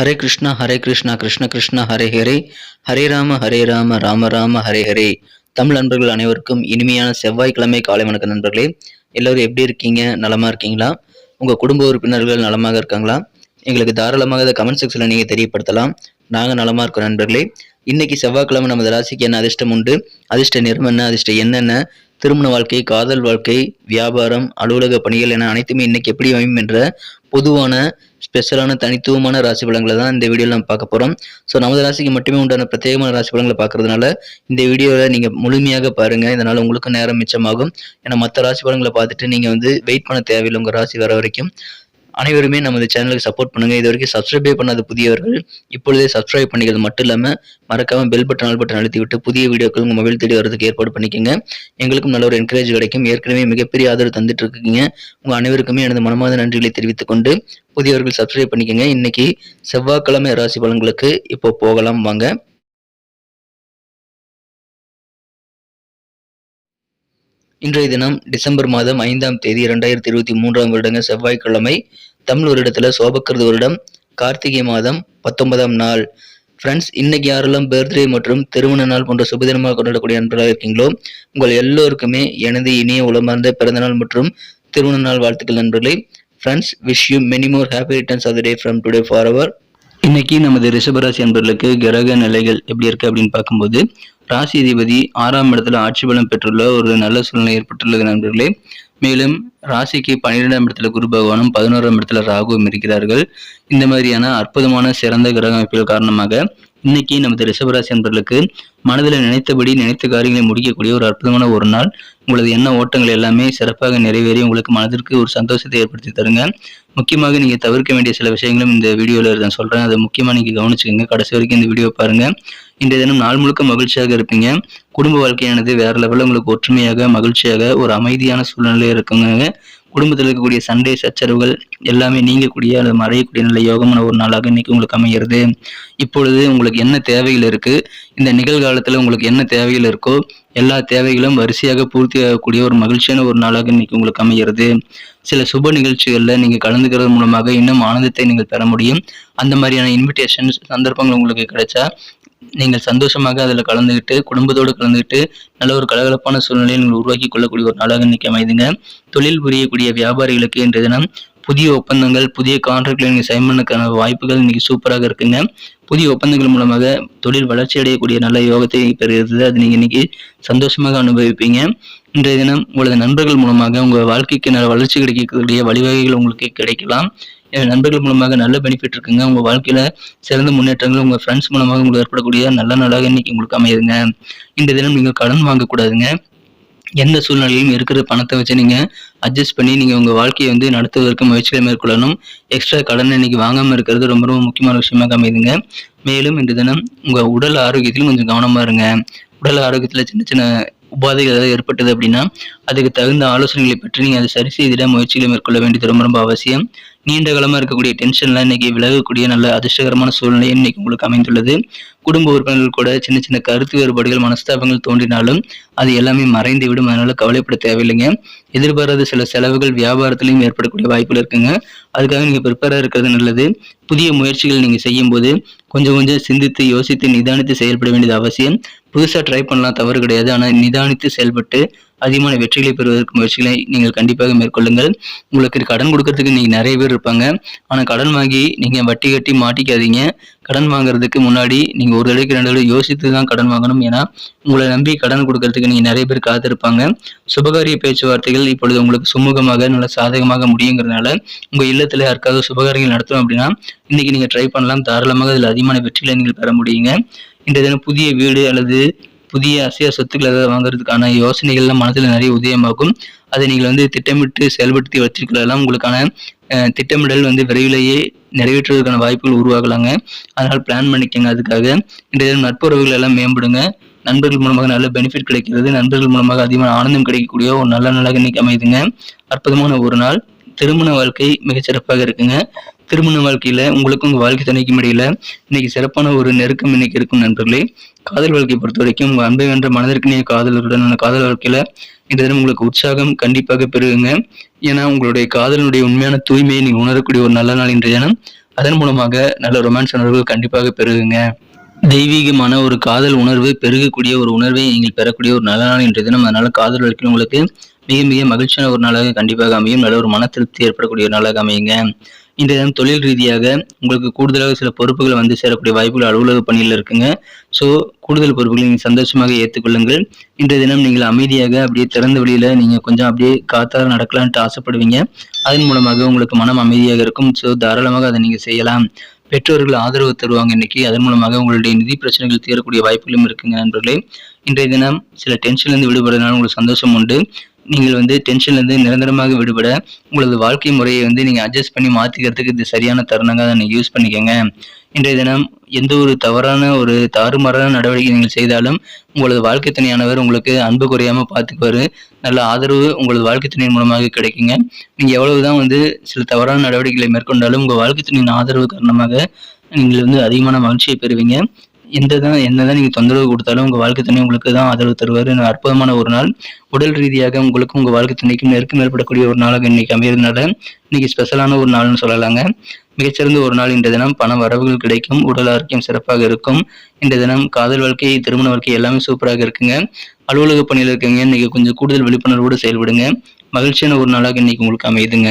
ஹரே கிருஷ்ணா ஹரே கிருஷ்ணா கிருஷ்ண கிருஷ்ணா ஹரே ஹரே. ஹரே ராம ஹரே ராம ராம ராம ஹரே ஹரே. தமிழ் நண்பர்கள் அனைவருக்கும் இனிமையான செவ்வாய்க்கிழமை காலை வணக்க நண்பர்களே. எல்லோரும் எப்படி இருக்கீங்க? நலமா இருக்கீங்களா? உங்க குடும்ப உறுப்பினர்கள் நலமாக இருக்காங்களா? எங்களுக்கு தாராளமாக அதை கமெண்ட் செக்ஷனில் நீங்கள் தெரியப்படுத்தலாம். நாங்கள் நலமா இருக்கோம் நண்பர்களே. இன்னைக்கு செவ்வாய்க்கிழமை நமது ராசிக்கு என்ன அதிர்ஷ்டம் உண்டு? அதிர்ஷ்ட நிறம் என்ன அதிர்ஷ்டம் என்னென்ன? திருமண வாழ்க்கை காதல் வாழ்க்கை வியாபாரம் அலுவலக பணிகள் என அனைத்துமே இன்னைக்கு எப்படி அமையும் என்ற பொதுவான ஸ்பெஷலான தனித்துவமான ராசி பலன்களை தான் இந்த வீடியோவில் நம்ம பார்க்க போகிறோம் ஸோ நமது ராசிக்கு மட்டுமே உண்டான பிரத்யேகமான ராசி பலன்களை பார்க்கறதுனால இந்த வீடியோவில் நீங்கள் முழுமையாக பாருங்கள் இதனால் உங்களுக்கு நேரம் மிச்சமாகும். ஏன்னா மற்ற ராசி பலன்களை பார்த்துட்டு நீங்கள் வந்து வெயிட் பண்ண தேவையில்லை உங்கள் ராசி வர வரைக்கும். அனைவருமே நமது சேனலுக்கு சப்போர்ட் பண்ணுங்க. இது வரைக்கும் சப்ஸ்கிரைபே பண்ணாத புதியவர்கள் இப்பொழுதே சப்ஸ்கிரைப் பண்ணிக்கிறது மட்டும் இல்லாமல் மறக்காம பெல் பட்டன் ஆல் பட்டன் அழுத்தி விட்டு புதிய வீடியோக்கள் உங்கள் மொபைல் தேடி வரதுக்கு ஏற்பாடு பண்ணிக்கோங்க. எங்களுக்கும் நல்ல ஒரு என்கரேஜ் கிடைக்கும். ஏற்கனவே மிகப்பெரிய ஆதரவு தந்துட்டு இருக்கீங்க. உங்கள் அனைவருக்குமே எனது மனமார்ந்த நன்றிகளை தெரிவித்துக் கொண்டு புதியவர்கள் சப்ஸ்கிரைப் பண்ணிக்கோங்க. இன்னைக்கு செவ்வாய்க்கிழமை ராசி பலன்களுக்கு இப்போ போகலாம். வாங்க. இன்றைய தினம் டிசம்பர் மாதம் ஐந்தாம் தேதி இரண்டாயிரத்தி இருபத்தி மூன்றாம் வருடங்க செவ்வாய்க்கிழமை தமிழ் வருடத்துல சோபக்கிருது வருடம் கார்த்திகை மாதம் பத்தொன்பதாம் நாள். ஃப்ரெண்ட்ஸ் இன்னைக்கு யாரெல்லாம் பர்த்டே மற்றும் திருமண நாள் போன்ற சுபதினமாக கொண்டாடக்கூடிய நண்பர்களாக இருக்கீங்களோ உங்கள் எல்லோருக்குமே எனது இனிய உளமார்ந்த பிறந்தநாள் மற்றும் திருமண நாள் வாழ்த்துக்கள் நண்பர்களே. Friends wish you many more happy returns of day from today for our இன்னைக்கு நமது ரிஷபராசி நண்பர்களுக்கு கிரக நிலைகள் எப்படி இருக்கு அப்படின்னு பார்க்கும்போது ராசி அதிபதி ஆறாம் இடத்துல ஆட்சி பலம் பெற்றுள்ள ஒரு நல்ல சூழ்நிலை ஏற்பட்டுள்ளது நண்பர்களே. மேலும் ராசிக்கு பன்னிரெண்டாம் இடத்துல குரு பகவானும் பதினோராம் இடத்துல ராகுவும் இருக்கிறார்கள். இந்த மாதிரியான அற்புதமான சிறந்த கிரக அமைப்புகள் காரணமாக இன்னைக்கு நமது ரிஷபராசி அன்பர்களுக்கு மனதில் நினைத்தபடி நினைத்த காரியங்களை முடிக்கக்கூடிய ஒரு அற்புதமான ஒரு நாள். உங்களது எண்ண ஓட்டங்கள் எல்லாமே சிறப்பாக நிறைவேறி உங்களுக்கு மனதிற்கு ஒரு சந்தோஷத்தை ஏற்படுத்தி தருங்க. முக்கியமாக நீங்கள் தவிர்க்க வேண்டிய சில விஷயங்களும் இந்த வீடியோவில் நான் சொல்கிறேன் அதை முக்கியமாக நீங்கள் கவனிச்சுக்கோங்க. கடைசி வரைக்கும் இந்த வீடியோ பாருங்க. இன்றைய தினம் நாள் முழுக்க மகிழ்ச்சியாக இருப்பீங்க. குடும்ப வாழ்க்கையானது வேற லெவலில் உங்களுக்கு ஒற்றுமையாக மகிழ்ச்சியாக ஒரு அமைதியான சூழ்நிலையாக இருக்குங்க குடும்பத்தில் இருக்கக்கூடிய சண்டை சச்சரவுகள் எல்லாமே நீங்கக்கூடிய அல்லது மறையக்கூடிய நல்ல யோகமான ஒரு நாளாக இன்னைக்கு உங்களுக்கு அமைகிறது. இப்பொழுது உங்களுக்கு என்ன தேவைகள் இருக்கு? இந்த நிகழ்காலத்தில் உங்களுக்கு என்ன தேவைகள் இருக்கோ எல்லா தேவைகளும் வரிசையாக பூர்த்தி ஆகக்கூடிய ஒரு மகிழ்ச்சியான ஒரு நாளாக இன்னைக்கு உங்களுக்கு அமைகிறது. சில சுப நிகழ்ச்சிகளில் நீங்கள் கலந்துக்கிறது மூலமாக இன்னும் ஆனந்தத்தை நீங்கள் பெற முடியும். அந்த மாதிரியான இன்விடேஷன்ஸ் சந்தர்ப்பங்கள் உங்களுக்கு கிடைச்சா நீங்கள் சந்தோஷமாக அதில் கலந்துக்கிட்டு குடும்பத்தோடு கலந்துக்கிட்டு நல்ல ஒரு கலகலப்பான சூழ்நிலையை நீங்கள் உருவாக்கி கொள்ளக்கூடிய ஒரு நாளாக இன்னைக்கு அமைதுங்க. தொழில் புரியக்கூடிய வியாபாரிகளுக்கு இன்றைய தினம் புதிய ஒப்பந்தங்கள் புதிய கான்ட்ராக்ட்ல நீங்கள் சைன் பண்ணக்கான வாய்ப்புகள் இன்னைக்கு சூப்பராக இருக்குங்க. புதிய ஒப்பந்தங்கள் மூலமாக தொழில் வளர்ச்சி அடையக்கூடிய நல்ல யோகத்தை பெறுகிறது. அது நீங்கள் இன்னைக்கு சந்தோஷமாக அனுபவிப்பீங்க. இன்றைய தினம் உங்களது நண்பர்கள் மூலமாக உங்கள் வாழ்க்கைக்கு நல்ல வளர்ச்சி கிடைக்கக்கூடிய வழிவகைகள் உங்களுக்கு கிடைக்கலாம். நண்பர்கள் மூலமாக நல்ல பெனிஃபிட் இருக்குங்க. உங்கள் வாழ்க்கையில் சிறந்த முன்னேற்றங்கள் உங்கள் ஃப்ரெண்ட்ஸ் மூலமாக உங்களுக்கு ஏற்படக்கூடிய நல்ல நாளாக இன்னைக்கு உங்களுக்கு அமையுதுங்க. இந்த தினம் நீங்கள் கடன் வாங்கக்கூடாதுங்க. எந்த சூழ்நிலையிலும் இருக்கிற பணத்தை வச்சு நீங்கள் அட்ஜஸ்ட் பண்ணி நீங்கள் உங்கள் வாழ்க்கையை வந்து நடத்துவதற்கு முயற்சிகளை மேற்கொள்ளணும். எக்ஸ்ட்ரா கடனை இன்னைக்கு வாங்காமல் இருக்கிறது ரொம்ப ரொம்ப முக்கியமான விஷயமாக அமைதுங்க மேலும் இந்த தினம் உங்கள் உடல் ஆரோக்கியத்திலும் கொஞ்சம் கவனமாக இருங்க. உடல் ஆரோக்கியத்தில் சின்ன சின்ன உபாதைகள் ஏதாவது ஏற்பட்டது அப்படின்னா அதுக்கு தகுந்த ஆலோசனைகளை பற்றி நீங்கள் அதை சரி செய்திட முயற்சிகளை மேற்கொள்ள வேண்டியது ரொம்ப ரொம்ப அவசியம். நீண்ட காலமாக இருக்கக்கூடிய டென்ஷன்லாம் இன்னைக்கு விலகக்கூடிய நல்ல அதிர்ஷ்டகரமான சூழ்நிலை இன்னைக்கு உங்களுக்கு அமைந்துள்ளது. குடும்ப உறுப்பினர்கள் கூட சின்ன சின்ன கருத்து வேறுபாடுகள் மனஸ்தாபங்கள் தோன்றினாலும் அது எல்லாமே மறைந்து விடும். அதனால கவலைப்பட தேவையில்லைங்க. எதிர்பாராத சில செலவுகள் வியாபாரத்திலையும் ஏற்படக்கூடிய வாய்ப்புகள் இருக்குங்க. அதுக்காக நீங்கள் ப்ரிப்பேராக இருக்கிறது நல்லது. புதிய முயற்சிகள் நீங்கள் செய்யும் போது கொஞ்சம் கொஞ்சம் சிந்தித்து யோசித்து நிதானித்து செயல்பட வேண்டியது அவசியம். புதுசாக ட்ரை பண்ணலாம் தவறு கிடையாது. ஆனால் நிதானித்து செயல்பட்டு அதிகமான வெற்றிகளை பெறுவதற்கு முயற்சிகளை நீங்கள் கண்டிப்பாக மேற்கொள்ளுங்கள். உங்களுக்கு கடன் கொடுக்கறதுக்கு நீங்கள் நிறைய பேர் இருப்பாங்க. ஆனால் கடன் வாங்கி நீங்கள் வட்டி கட்டி மாட்டிக்காதீங்க. கடன் வாங்குறதுக்கு முன்னாடி நீங்கள் ஒரு தடவைக்கு ரெண்டு தடவை யோசித்து தான் கடன் வாங்கணும். ஏன்னா உங்களை நம்பி கடன் கொடுக்கறதுக்கு நீங்கள் நிறைய பேர் காத்திருப்பாங்க. சுபகாரிய பேச்சுவார்த்தைகள் இப்பொழுது உங்களுக்கு சுமூகமாக நல்ல சாதகமாக முடியுங்கிறதுனால உங்கள் இல்லத்தில் யாருக்காவது சுபகாரியங்கள் நடத்தணும் அப்படின்னா இன்னைக்கு நீங்கள் ட்ரை பண்ணலாம். தாராளமாக அதில் அதிகமான வெற்றிகளை நீங்கள் பெற முடியுங்க. இன்றைய தினம் புதிய வீடு அல்லது புதிய அசைய சொத்துக்கள் ஏதாவது வாங்குறதுக்கான யோசனைகள்லாம் மனதில் நிறைய உதயமாகும். அதை நீங்கள் வந்து திட்டமிட்டு செயல்படுத்தி வச்சிருக்கலாம் உங்களுக்கான திட்டமிடல் வந்து விரைவிலேயே நிறைவேற்றுவதற்கான வாய்ப்புகள் உருவாகலாங்க. அதனால் பிளான் பண்ணிக்கோங்க. அதுக்காக இன்றைய நட்புறவுகள் எல்லாம் மேம்படுங்க. நண்பர்கள் மூலமாக நல்ல பெனிஃபிட் கிடைக்கிறது. நண்பர்கள் மூலமாக அதிகமான ஆனந்தம் கிடைக்கக்கூடிய ஒரு நல்ல நாளாக இன்னைக்கு அமைதுங்க. அற்புதமான ஒரு நாள். திருமண வாழ்க்கை மிகச்சிறப்பாக இருக்குங்க. திருமண வாழ்க்கையில உங்களுக்கும் உங்க வாழ்க்கை துணைக்கும் இடையில இன்னைக்கு சிறப்பான ஒரு நெருக்கம் இன்னைக்கு இருக்கும் நண்பர்களே. காதல் வாழ்க்கையை பொறுத்த வரைக்கும் உங்க அன்பை வென்ற மனதிற்கு நீ காதலருடனான காதல் வாழ்க்கையில இந்த தினம் உங்களுக்கு உற்சாகம் கண்டிப்பாக பெருகுங்க. ஏன்னா உங்களுடைய காதலனுடைய உண்மையான தூய்மையை நீங்க உணரக்கூடிய ஒரு நல்ல நாள் இன்றைய தினம். அதன் மூலமாக நல்ல ரொமான்ஸ் உணர்வுகள் கண்டிப்பாக பெருகுங்க. தெய்வீகமான ஒரு காதல் உணர்வு பெருகக்கூடிய ஒரு உணர்வை நீங்கள் பெறக்கூடிய ஒரு நல்ல நாள் இன்றைய தினம். அதனால காதல் உங்களுக்கு மிக மிக மகிழ்ச்சியான ஒரு நாளாக கண்டிப்பாக அமையும். நல்ல ஒரு மன திருப்தி ஏற்படக்கூடிய ஒரு நாளாக அமையுங்க. இன்றைய தினம் தொழில் ரீதியாக உங்களுக்கு கூடுதலாக சில பொறுப்புகள் வந்து சேரக்கூடிய வாய்ப்புகள் அலுவலக பணியில் இருக்குங்க. ஸோ கூடுதல் பொறுப்புகளை நீங்கள் சந்தோஷமாக ஏற்றுக்கொள்ளுங்கள். இன்றைய தினம் நீங்கள் அமைதியாக அப்படியே திறந்த வெளியில் நீங்கள் கொஞ்சம் அப்படியே காத்தார நடக்கலான்ட்டு ஆசைப்படுவீங்க. அதன் மூலமாக உங்களுக்கு மனம் அமைதியாக இருக்கும். ஸோ தாராளமாக அதை நீங்கள் செய்யலாம். பெற்றோர்கள் ஆதரவு தருவாங்க இன்னைக்கு. அதன் மூலமாக உங்களுடைய நிதி பிரச்சனைகள் தீரக்கூடிய வாய்ப்புகளும் இருக்குங்க நண்பர்களே. இன்றைய தினம் சில டென்ஷன்லேருந்து விடுபடுறதுனால உங்களுக்கு சந்தோஷம் உண்டு. நீங்கள் வந்து டென்ஷன்லேருந்து நிரந்தரமாக விடுபட உங்களது வாழ்க்கை முறையை வந்து நீங்கள் அட்ஜஸ்ட் பண்ணி மாற்றிக்கிறதுக்கு இது சரியான தருணங்க அதை நீங்கள் யூஸ் பண்ணிக்கோங்க. இன்றைய தினம் எந்த ஒரு தவறான ஒரு தாறுமாறான நடவடிக்கை நீங்கள் செய்தாலும் உங்களது வாழ்க்கை துணையானவர் உங்களுக்கு அன்பு குறையாமல் பார்த்துக்குவார் நல்ல ஆதரவு உங்களது வாழ்க்கை துணையின் மூலமாக கிடைக்குங்க. நீங்கள் எவ்வளவுதான் வந்து சில தவறான நடவடிக்கைகளை மேற்கொண்டாலும் உங்கள் வாழ்க்கை துணையின் ஆதரவு காரணமாக நீங்கள் வந்து அதிகமான மகிழ்ச்சியை பெறுவீங்க. எந்த தான் என்னதான் நீங்கள் தொந்தரவு கொடுத்தாலும் உங்கள் வாழ்க்கை துணை உங்களுக்கு தான் ஆதரவு தருவார். அற்புதமான ஒரு நாள். உடல் ரீதியாக உங்களுக்கும் உங்கள் வாழ்க்கை துணைக்கும் நெருக்கம் ஏற்படக்கூடிய ஒரு நாளாக இன்னைக்கு அமையிறதுனால இன்னைக்கு ஸ்பெஷலான ஒரு நாள்னு சொல்லலாங்க. மிகச்சிறந்த ஒரு நாள் இந்த தினம். பண வரவுகள் கிடைக்கும். உடல் ஆரோக்கியம் சிறப்பாக இருக்கும். இந்த தினம் காதல் வாழ்க்கை திருமண வாழ்க்கை எல்லாமே சூப்பராக இருக்குங்க. அலுவலக பணியில் இருக்கீங்க இன்னைக்கு கொஞ்சம் கூடுதல் விழிப்புணர்வோடு செயல்படுங்க. மகிழ்ச்சியான ஒரு நாளாக இன்னைக்கு உங்களுக்கு அமையுதுங்க.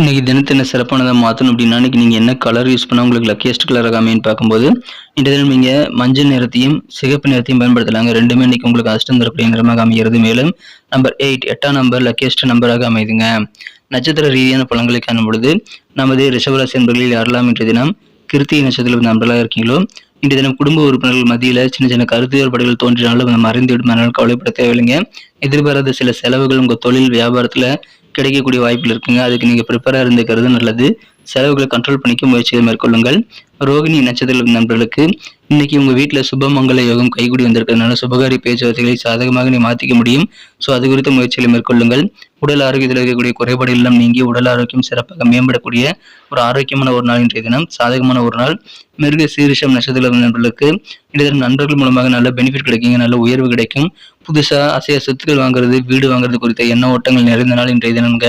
இன்றைக்கி தினத்தை என்ன சிறப்பானதை மாற்றணும் அப்படின்னா இன்னைக்கு நீங்கள் என்ன கலர் யூஸ் பண்ணால் உங்களுக்கு லக்கியஸ்ட் கலராக அமைன்னு பார்க்கும்போது இன்றைய தினம் நீங்கள் மஞ்சள் நிறத்தையும் சிகப்பு நிறத்தையும் பயன்படுத்தலாங்க. ரெண்டுமே இன்னைக்கு உங்களுக்கு அஷ்டம் தரக்கூடிய நிறமாக அமைகிறது மேலும் நம்பர் எயிட் எட்டாம் நம்பர் லக்கியஸ்ட் நம்பராக அமைதுங்க. நட்சத்திர ரீதியான பழங்களை காணும் பொழுது நமது ரிஷபராசி என்பர்களில் யாரெல்லாம் இன்றைய தினம் கிருத்திகை நட்சத்திரம் நண்பர்களாக இருக்கீங்களோ இன்றைய தினம் குடும்ப உறுப்பினர்கள் மத்தியில் சின்ன சின்ன கருத்து வேறுபாடுகள் தோன்றினாலும் நம்ம மறைந்துவிடும் அதனால் கவலைப்பட தேவையில்லைங்க. எதிர்பாராத சில செலவுகள் உங்கள் தொழில் வியாபாரத்தில் கிடைக்கக்கூடிய வாய்ப்புகள் இருக்குங்க. அதுக்கு நீங்கள் ப்ரிப்பராக இருந்துக்கிறது நல்லது. செலவுகளை கண்ட்ரோல் பண்ணிக்க முயற்சிகள் மேற்கொள்ளுங்கள். ரோகிணி நட்சத்திர நண்பர்களுக்கு இன்னைக்கு உங்க வீட்டில் சுபமங்கல யோகம் கைகூடி வந்திருக்கிறதுனால சுபகாரி பேச்சுவார்த்தைகளை சாதகமாக நீ மாற்றிக்க முடியும். ஸோ அது குறித்த முயற்சிகளை மேற்கொள்ளுங்கள். உடல் ஆரோக்கியத்தில் இருக்கக்கூடிய குறைபாடு எல்லாம் நீங்கி உடல் ஆரோக்கியம் சிறப்பாக மேம்படக்கூடிய ஒரு ஆரோக்கியமான ஒரு நாள் இன்றைய தினம். சாதகமான ஒரு நாள். மிருக சீரிஷம் நட்சத்திர நண்பர்களுக்கு இன்றைய நண்பர்கள் மூலமாக நல்ல பெனிஃபிட் கிடைக்குங்க நல்ல உயர்வு கிடைக்கும். புதுசா அசைய சொத்துக்கள் வாங்குறது வீடு வாங்குறது குறித்த எண்ண ஓட்டங்கள் நிறைந்த நாள் இன்றைய தினம்ங்க